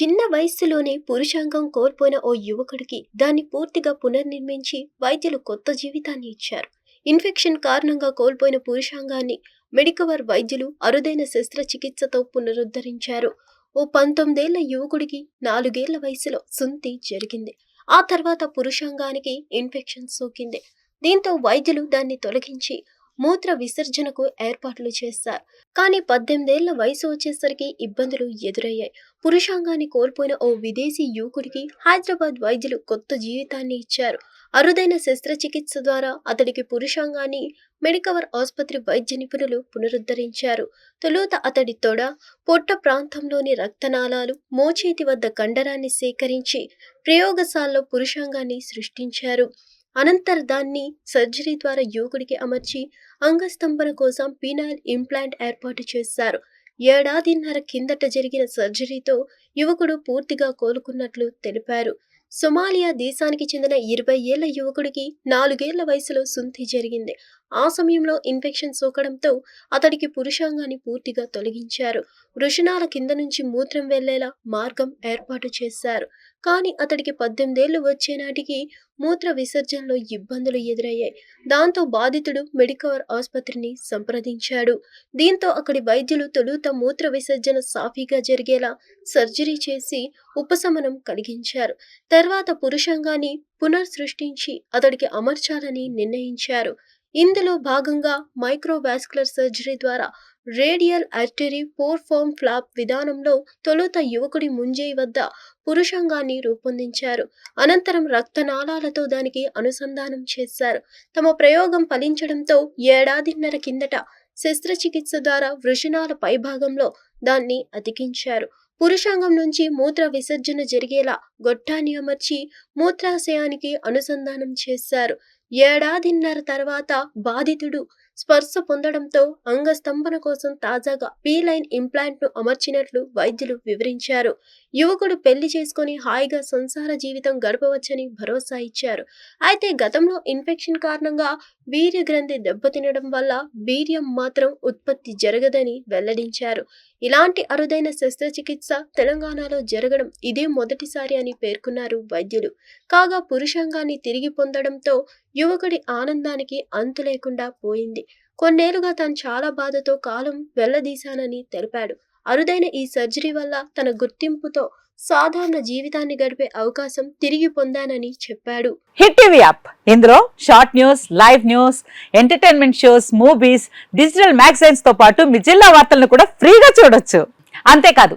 చిన్న వయస్సులోనే పురుషాంగం కోల్పోయిన ఓ యువకుడికి దాన్ని పూర్తిగా పునర్నిర్మించి వైద్యులు కొత్త జీవితాన్ని ఇచ్చారు. ఇన్ఫెక్షన్ కారణంగా కోల్పోయిన పురుషాంగాన్ని మెడికవర్ వైద్యులు అరుదైన శస్త్రచికిత్సతో పునరుద్ధరించారు. ఓ పంతొమ్మిదేళ్ళ యువకుడికి నాలుగేళ్ళ వయసులో సుంతి జరిగింది. ఆ తర్వాత పురుషాంగానికి ఇన్ఫెక్షన్ సోకింది. దీంతో వైద్యులు దాన్ని తొలగించి మూత్ర విసర్జనకు ఏర్పాట్లు చేశారు. కానీ పద్దెనిమిదేళ్ళ వయసు వచ్చేసరికి ఇబ్బందులు ఎదురయ్యాయి. పురుషాంగాన్ని కోల్పోయిన ఓ విదేశీ యువకుడికి హైదరాబాద్ వైద్యులు కొత్త జీవితాన్ని ఇచ్చారు. అరుదైన శస్త్రచికిత్స ద్వారా అతడికి పురుషాంగాన్ని మెడికవర్ ఆసుపత్రి వైద్య నిపుణులు పునరుద్ధరించారు. తొలుత అతడి తొడ పొట్ట ప్రాంతంలోని రక్తనాళాలు మోచేతి వద్ద కండరాన్ని సేకరించి ప్రయోగశాలలో పురుషాంగాన్ని సృష్టించారు. అనంతర దాన్ని సర్జరీ ద్వారా యువకుడికి అమర్చి అంగస్తంభన కోసం పీనాయిల్ ఇంప్లాంట్ ఏర్పాటు చేశారు. ఏడాదిన్నర కిందట జరిగిన సర్జరీతో యువకుడు పూర్తిగా కోలుకున్నట్లు తెలిపారు. సొమాలియా దేశానికి చెందిన ఇరవై ఏళ్ళ యువకుడికి నాలుగేళ్ళ వయసులో సుంతి జరిగింది. ఆ సమయంలో ఇన్ఫెక్షన్ సోకడంతో అతడికి పురుషాంగాన్ని పూర్తిగా తొలగించారు. వృషణాల కింద నుంచి మూత్రం వెళ్ళేలా మార్గం ఏర్పాటు చేశారు. కానీ అతడికి పద్దెనిమిదేళ్ళు వచ్చే నాటికి మూత్ర విసర్జనలో ఇబ్బందులు ఎదురయ్యాయి. దాంతో బాధితుడు మెడికవర్ ఆసుపత్రిని సంప్రదించాడు. దీంతో అక్కడి వైద్యులు తొలుత మూత్ర విసర్జన సాఫీగా జరిగేలా సర్జరీ చేసి ఉపశమనం కలిగించారు. తర్వాత పురుషాంగాన్ని పునర్సృష్టించి అతడికి అమర్చాలని నిర్ణయించారు. ఇందులో భాగంగా మైక్రోవాస్కులర్ సర్జరీ ద్వారా radial artery forearm form flap విధానంలో తొలుత యువకుడి ముంజేయి వద్ద పురుషాంగాన్ని రూపొందించారు. అనంతరం రక్తనాళాలతో దానికి అనుసంధానం చేశారు. తమ ప్రయోగం ఫలించడంతో ఏడాదిన్నర కిందట శస్త్రచికిత్స ద్వారా వృషణాల పైభాగంలో దాన్ని అతికించారు. పురుషాంగం నుంచి మూత్ర విసర్జన జరిగేలా గొట్టాన్ని అమర్చి మూత్రాశయానికి అనుసంధానం చేశారు. ఏడాదిన్నర తర్వాత బాధితుడు స్పర్శ పొందడంతో అంగస్తంభన కోసం తాజాగా పీ లైన్ ఇంప్లాంట్ను అమర్చినట్లు వైద్యులు వివరించారు. యువకుడు పెళ్ళి చేసుకుని హాయిగా సంసార జీవితం గడపవచ్చని భరోసా ఇచ్చారు. అయితే గతంలో ఇన్ఫెక్షన్ కారణంగా వీర్య గ్రంథి దెబ్బతినడం వల్ల వీర్యం మాత్రం ఉత్పత్తి జరగదని వెల్లడించారు. ఇలాంటి అరుదైన శస్త్రచికిత్స తెలంగాణలో జరగడం ఇదే మొదటిసారి అని పేర్కొన్నారు వైద్యులు. కాగా పురుషాంగాన్ని తిరిగి పొందడంతో యువకుడి ఆనందానికి అంతు లేకుండా పోయింది. కొన్నేళ్ళుగా తాను చాలా బాధతో కాలం వెళ్ళదీశానని తెలిపాడు. అరుదైన ఈ సర్జరీ వల్ల తన గుర్తింపుతో సాధారణ జీవితాన్ని గడిపే అవకాశం తిరిగి పొందానని చెప్పాడు. Hit TV app. ఇందులో short news live news entertainment shows movies digital మ్యాగజైన్స్తో పాటు మీ జిల్లా వార్తలను కూడా ఫ్రీగా చూడొచ్చు. అంతేకాదు